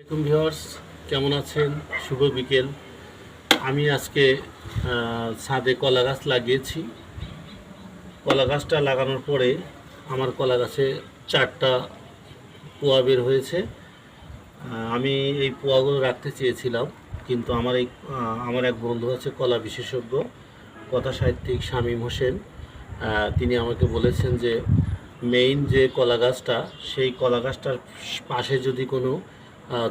আসসালামাইকুম ভিউয়ার্স, কেমন আছেন? শুভ বিকেল। আমি আজকে ছাদে কলা গাছ লাগিয়েছি। কলা গাছটা লাগানোর পরে আমার কলা গাছে চারটা পোয়া বের হয়েছে। আমি এই পোয়াগুলো রাখতে চেয়েছিলাম, কিন্তু আমার এই আমার এক বন্ধু আছে, কলা বিশেষজ্ঞ কথা সাহিত্যিক শামীম হোসেন। তিনি আমাকে বলেছেন যে মেইন যে কলা গাছটা, সেই কলা গাছটার পাশে যদি কোনো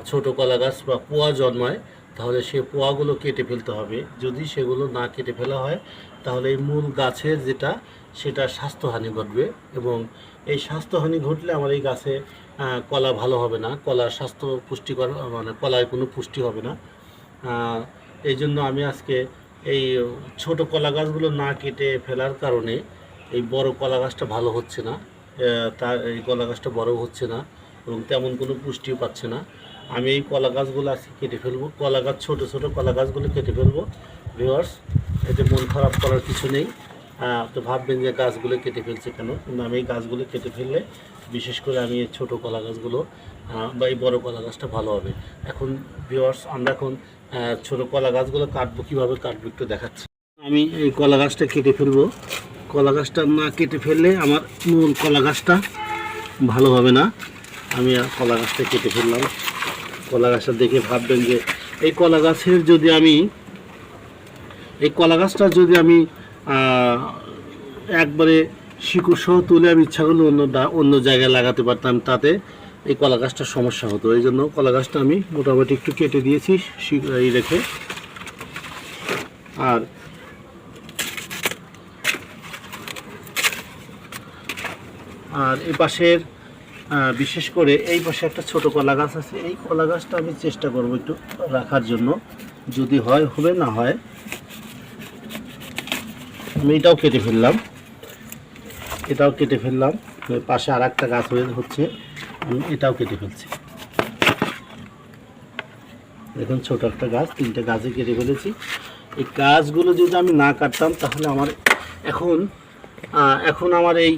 ছোট কলা গাছ বা পোয়া জন্মায়, তাহলে সে পোয়াগুলো কেটে ফেলতে হবে। যদি সেগুলো না কেটে ফেলা হয়, তাহলে এই মূল গাছের যেটা, সেটা স্বাস্থ্যহানি ঘটবে এবং এই স্বাস্থ্যহানি ঘটলে আমার এই গাছে কলা ভালো হবে না। কলার স্বাস্থ্য পুষ্টিকর মানে কলায় কোনো পুষ্টি হবে না। এই জন্য আমি আজকে এই ছোট কলা গাছগুলো না কেটে ফেলার কারণে এই বড় কলা গাছটা ভালো হচ্ছে না। তার এই কলা গাছটা বড় হচ্ছে না এবং তেমন কোনো পুষ্টিও পাচ্ছে না। আমি এই কলা গাছগুলো আজকে কেটে ফেলব। কলা গাছ, ছোটো ছোটো কলা গাছগুলো কেটে ফেলব। ভিওয়ার্স এতে মন খারাপ করার কিছু নেই। তো ভাববেন যে গাছগুলো কেটে ফেলছে কেন? কিন্তু আমি এই গাছগুলো কেটে ফেললে বিশেষ করে আমি এই ছোটো কলা গাছগুলো বা এই বড়ো কলা গাছটা ভালো হবে। এখন ভিওয়ার্স আমরা এখন ছোটো কলা গাছগুলো কাটবো, কীভাবে কাটবো একটু দেখাচ্ছি। আমি এই কলা গাছটা কেটে ফেলব। কলা গাছটা না কেটে ফেললে আমার মূল কলা গাছটা ভালো হবে না। আমি কলা গাছটা কেটে ফেললাম। কলা গাছটা দেখে ভাববেন যে এই কলা গাছের যদি আমি, এই কলা গাছটা যদি আমি একবারে শিকড় সহ তুলে আমি ইচ্ছা করলে অন্য অন্য জায়গায় লাগাতে পারতাম, তাতে এই কলা গাছটার সমস্যা হতো। এই জন্য কলা গাছটা আমি মোটামুটি একটু কেটে দিয়েছি এই রেখে। আর আর এই পাশের বিশেষ করে এই পাশে একটা ছোট কলা গাছ আছে। এই কলা গাছটা আমি চেষ্টা করব একটু রাখার জন্য। যদি হয়, হবে, না হয়, আমি এটাও কেটে ফেললাম। এটাও কেটে ফেললাম। পাশে আর একটা গাছ হয়ে হচ্ছে। আমি এটাও কেটে ফেলছি। দেখুন, ছোট একটা গাছ, তিনটে গাছে কেটে ফেলেছি। এই গাছগুলো যদি আমি না কাটতাম, তাহলে আমার এখন এখন আমার এই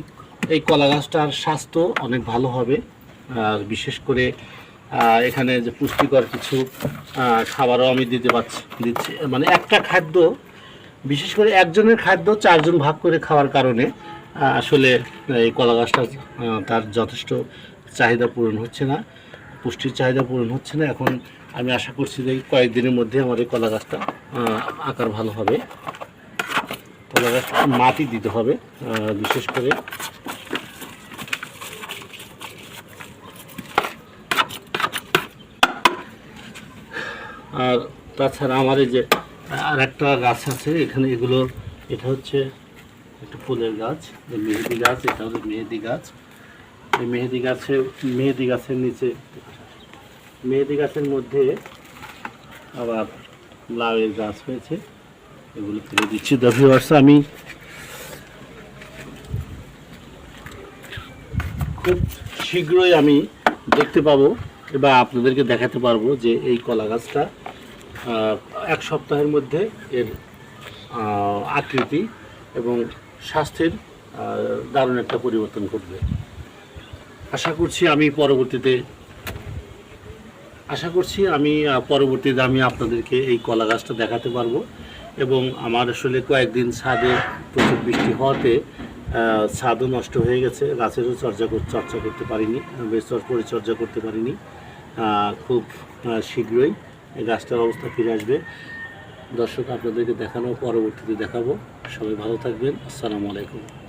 এই কলা গাছটার স্বাস্থ্য অনেক ভালো হবে। আর বিশেষ করে এখানে যে পুষ্টিকর কিছু খাবারও আমি দিতে পারছি, দিচ্ছি। মানে একটা খাদ্য, বিশেষ করে একজনের খাদ্য চারজন ভাগ করে খাওয়ার কারণে আসলে এই কলা গাছটা তার যথেষ্ট চাহিদা পূরণ হচ্ছে না, পুষ্টির চাহিদা পূরণ হচ্ছে না। এখন আমি আশা করছি যে কয়েকদিনের মধ্যে আমার এই কলা গাছটা আকার ভালো হবে। কলা গাছটা মাটি দিতে হবে বিশেষ করে আর তাছাড়া আমার এই যে আর একটা গাছ আছে, এখানে এগুলো, এটা হচ্ছে একটা ফুলের গাছ, এই মেহেদি গাছ, এটা হচ্ছে মেহেদি গাছ। এই মেহেদি গাছে, মেহেদি গাছের নিচে, মেহেদি গাছের মধ্যে আবার লাউয়ের গাছ হয়েছে, এগুলো তুলে দিচ্ছি। দ্য ভিউয়ার্স আমি খুব শীঘ্রই আমি দেখতে পাবো বা আপনাদেরকে দেখাতে পারব যে এই কলা গাছটা এক সপ্তাহের মধ্যে এর আকৃতি এবং স্বাস্থ্যের দারুণ একটা পরিবর্তন ঘটবে। আশা করছি আমি পরবর্তীতে, আশা করছি আমি পরবর্তীতে আমি আপনাদেরকে এই কলা গাছটা দেখাতে পারব এবং আমার আসলে কয়েকদিন ছাদে প্রচুর বৃষ্টি হওয়াতে ছাদও নষ্ট হয়ে গেছে, গাছেরও চর্চা চর্চা করতে পারিনি, বেশ পরিচর্যা করতে পারিনি খুব শীঘ্রই। এই গাছটার অবস্থা ফিরে আসবে। দর্শক, আপনাদেরকে দেখানো পরবর্তীতে দেখাবো। সবাই ভালো থাকবেন। আসসালামু আলাইকুম।